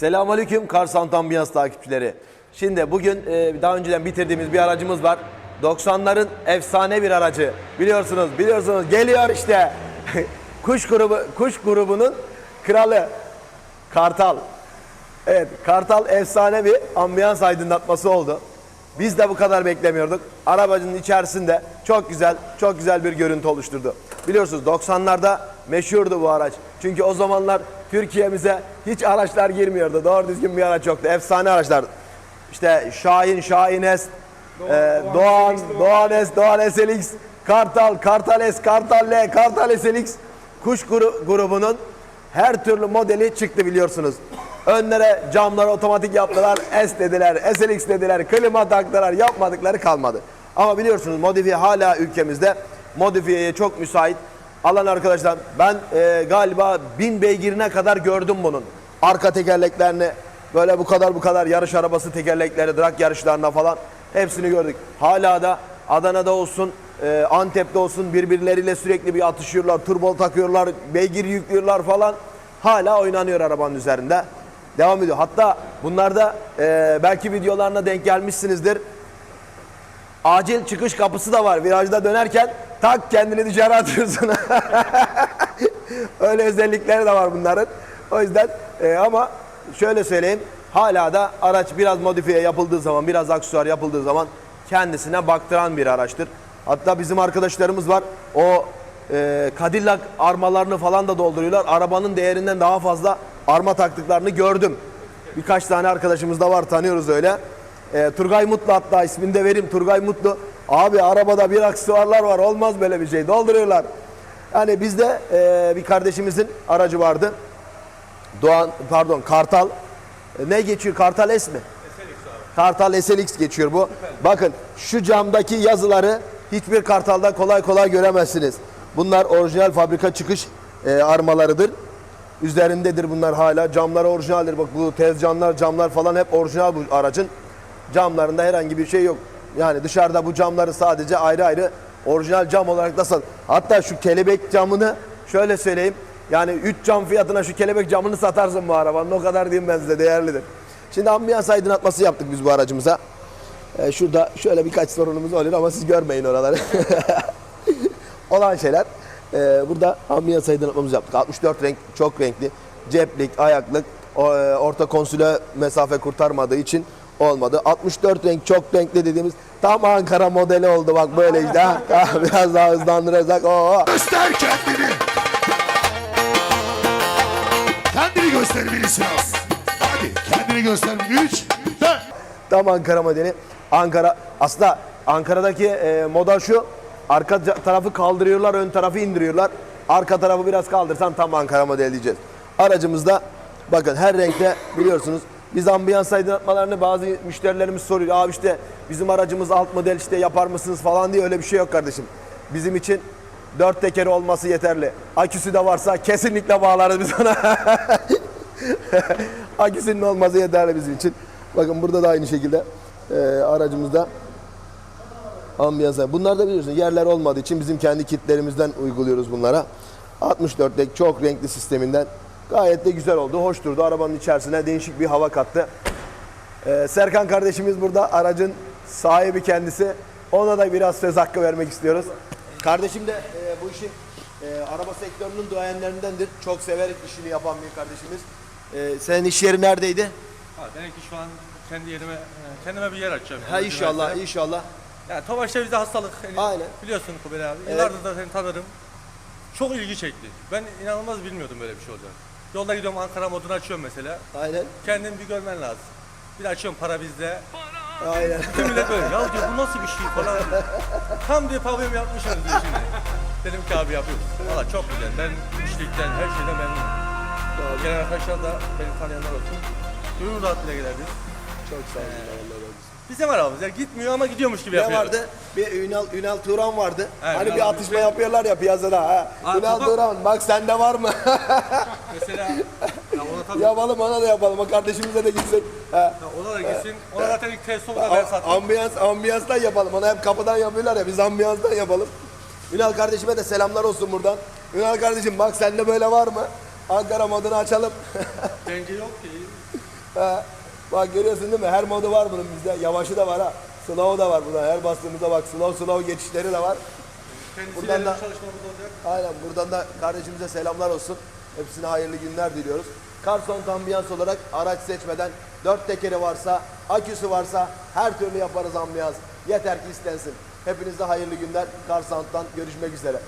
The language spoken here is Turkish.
Selamünaleyküm Karsan Ambiyans takipçileri. Şimdi bugün e, daha önceden bitirdiğimiz bir aracımız var. 90'ların efsane bir aracı. Biliyorsunuz, biliyorsunuz geliyor işte. kuş grubu kuş grubunun kralı Kartal. Evet, Kartal efsane bir ambiyans aydınlatması oldu. Biz de bu kadar beklemiyorduk. Arabacının içerisinde çok güzel, çok güzel bir görüntü oluşturdu. Biliyorsunuz 90'larda meşhurdu bu araç. Çünkü o zamanlar Türkiye'mize hiç araçlar girmiyordu. Doğru düzgün bir araç yoktu. Efsane araçlar. İşte Şahin, Şahin S, e, Doğan, Doğan S, Doğan SLX, Kartal, Kartal S, Kartal L, Kartal SLX kuş gru- grubunun her türlü modeli çıktı biliyorsunuz. Önlere camları otomatik yaptılar, S dediler, SLX dediler, klima taktılar, yapmadıkları kalmadı. Ama biliyorsunuz modifiye hala ülkemizde modifiyeye çok müsait. Alan arkadaşlar ben e, galiba bin beygirine kadar gördüm bunun. Arka tekerleklerini böyle bu kadar bu kadar yarış arabası tekerlekleri, drag yarışlarında falan hepsini gördük. Hala da Adana'da olsun, e, Antep'te olsun birbirleriyle sürekli bir atışıyorlar, turbo takıyorlar, beygir yüklüyorlar falan. Hala oynanıyor arabanın üzerinde. Devam ediyor. Hatta bunlarda e, belki videolarına denk gelmişsinizdir. Acil çıkış kapısı da var. Virajda dönerken tak kendini dışarı atıyorsun. Öyle özellikleri de var bunların. O yüzden e, ama şöyle söyleyeyim. Hala da araç biraz modifiye yapıldığı zaman, biraz aksesuar yapıldığı zaman kendisine baktıran bir araçtır. Hatta bizim arkadaşlarımız var. O e, Cadillac armalarını falan da dolduruyorlar. Arabanın değerinden daha fazla arma taktıklarını gördüm. Birkaç tane arkadaşımız da var tanıyoruz öyle. E, Turgay Mutlu hatta ismini de vereyim Turgay Mutlu. Abi arabada bir aksesuarlar var olmaz böyle bir şey dolduruyorlar. Yani bizde e, bir kardeşimizin aracı vardı. Doğan pardon Kartal. E, ne geçiyor Kartal S mi? Kartal SLX geçiyor bu. Bakın şu camdaki yazıları hiçbir Kartal'da kolay kolay göremezsiniz. Bunlar orijinal fabrika çıkış e, armalarıdır. Üzerindedir bunlar hala. Camlar orijinaldir. Bak bu tezcanlar, camlar falan hep orijinal bu aracın. Camlarında herhangi bir şey yok. Yani dışarıda bu camları sadece ayrı ayrı orijinal cam olarak da sat. Hatta şu kelebek camını şöyle söyleyeyim. Yani 3 cam fiyatına şu kelebek camını satarsın bu arabanın. O kadar diyeyim ben size değerlidir. Şimdi ambiyans aydınlatması yaptık biz bu aracımıza. Ee, şurada şöyle birkaç sorunumuz oluyor ama siz görmeyin oraları. Olan şeyler. Ee, burada ambiyans aydınlatmamızı yaptık. 64 renk, çok renkli. Ceplik, ayaklık, e, orta konsüle mesafe kurtarmadığı için olmadı. 64 renk, çok renkli dediğimiz tam Ankara modeli oldu bak böyle işte. Ha, Biraz daha hızlandırırsak. Oo. Göster kendini. Kendini göstermelisin az. Hadi kendini göster. Üç, dört. Tam Ankara modeli. Ankara aslında Ankara'daki e, moda şu. Arka tarafı kaldırıyorlar, ön tarafı indiriyorlar. Arka tarafı biraz kaldırsan tam Ankara modeli diyeceğiz. Aracımızda bakın her renkte biliyorsunuz biz ambiyans aydınlatmalarını bazı müşterilerimiz soruyor. Abi işte bizim aracımız alt model işte yapar mısınız falan diye öyle bir şey yok kardeşim. Bizim için dört tekeri olması yeterli. Aküsü de varsa kesinlikle bağlarız biz ona. Aküsünün olması yeterli bizim için. Bakın burada da aynı şekilde e, aracımızda ambiyans. Bunlar da biliyorsunuz yerler olmadığı için bizim kendi kitlerimizden uyguluyoruz bunlara. 64'lik çok renkli sisteminden gayet de güzel oldu. Hoş durdu. Arabanın içerisine değişik bir hava kattı. E, Serkan kardeşimiz burada aracın sahibi kendisi. Ona da biraz söz hakkı vermek istiyoruz. Kardeşim de e, bu işin e, araba sektörünün duayenlerindendir. Çok severek işini yapan bir kardeşimiz. E, senin iş yeri neredeydi? Ha, demek ki şu an kendi yerime, e, kendime bir yer açacağım. Ha inşallah, Üniversitede. inşallah. Yani Tofaş'ta bizde hastalık. Yani Aynen. Biliyorsun Kubilay abi. Evet. Yıllardır da seni tanırım. Çok ilgi çekti. Ben inanılmaz bilmiyordum böyle bir şey olacak. Yolda gidiyorum Ankara modunu açıyorum mesela. Aynen. Kendin bir görmen lazım. Bir de açıyorum para bizde. Aynen. Bütün millet böyle ya diyor bu nasıl bir şey falan. Tam diye pavyonu yapmışız diyor şimdi. Dedim ki abi yapıyoruz. Valla çok güzel. Ben işlikten her şeyden memnunum. Gelen arkadaşlar da beni tanıyanlar olsun. Gönül rahatlığıyla geliriz. Çok sağ olun. Bizim arabamız ya gitmiyor ama gidiyormuş gibi Ne yapıyor. vardı? Bir Ünal, Ünal Turan vardı. Evet, hani bir Ünal atışma Turan. yapıyorlar ya piyasada. Ha. Aa, Ünal baba. Turan bak sende var mı? Mesela ya ona tabii yapalım ona da yapalım. O kardeşimize de gitsin. Ha. ya ona da gitsin. Ona zaten ilk da ben A- sattım. ambiyans, ambiyanstan yapalım. Ona hep kapıdan yapıyorlar ya biz ambiyanstan yapalım. Ünal kardeşime de selamlar olsun buradan. Ünal kardeşim bak sende böyle var mı? Ankara modunu açalım. Bence yok ki. He. Bak görüyorsun değil mi? Her modu var bunun bizde. Yavaşı da var ha. Slow'u da var burada. Her bastığımızda bak slow slow geçişleri de var. Kendisiyle Buradan da- çalışmamız olacak. Aynen buradan da kardeşimize selamlar olsun. Hepsine hayırlı günler diliyoruz. Carson ambiyans olarak araç seçmeden dört tekeri varsa, aküsü varsa her türlü yaparız ambiyans. Yeter ki istensin. Hepinize hayırlı günler. Carson'dan görüşmek üzere.